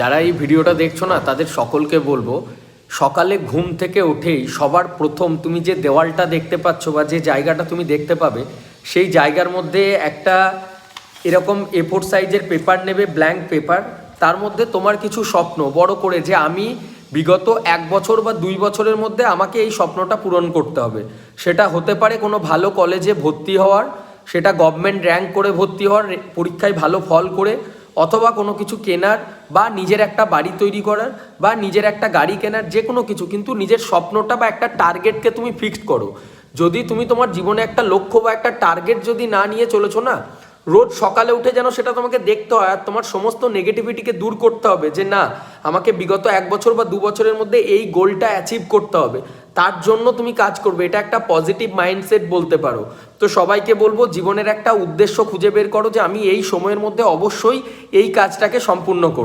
যারা এই ভিডিওটা দেখছ না, তাদের সকলকে বলব, সকালে ঘুম থেকে উঠেই সবার প্রথম তুমি যে দেওয়ালটা দেখতে পাচ্ছ বা যে জায়গাটা তুমি দেখতে পাবে, সেই জায়গার মধ্যে একটা এরকম এফোর সাইজের পেপার নেবে ব্ল্যাঙ্ক পেপার তার মধ্যে তোমার কিছু স্বপ্ন, বড় করে যে আমি বিগত এক বছর বা দুই বছরের মধ্যে আমাকে এই স্বপ্নটা পূরণ করতে হবে। সেটা হতে পারে কোনো ভালো কলেজে ভর্তি হওয়ার, সেটা গভর্নমেন্ট র্যাঙ্ক করে ভর্তি হওয়ার, পরীক্ষায় ভালো ফল করে অথবা কোনো কিছু কেনার বা নিজের একটা বাড়ি তৈরি করার বা নিজের একটা গাড়ি কেনার যে কোনো কিছু, কিন্তু নিজের স্বপ্নটা বা একটা টার্গেটকে তুমি ফিক্সড করো। যদি তুমি তোমার জীবনে একটা লক্ষ্য বা একটা টার্গেট যদি না নিয়ে চলেছো না, রোজ সকালে উঠে যেন সেটা তোমাকে দেখতে হয় আর তোমার সমস্ত নেগেটিভিটিকে দূর করতে হবে যে, না, আমাকে বিগত এক বছর বা দু বছরের মধ্যে এই গোলটা অ্যাচিভ করতে হবে। তার জন্য তুমি কাজ করবে। এটা একটা পজিটিভ মাইন্ডসেট বলতে পারো। তো সবাইকে বলব, জীবনের একটা উদ্দেশ্য খুঁজে বের করো যে আমি এই সময়ের মধ্যে অবশ্যই এই কাজটাকে সম্পূর্ণ করব।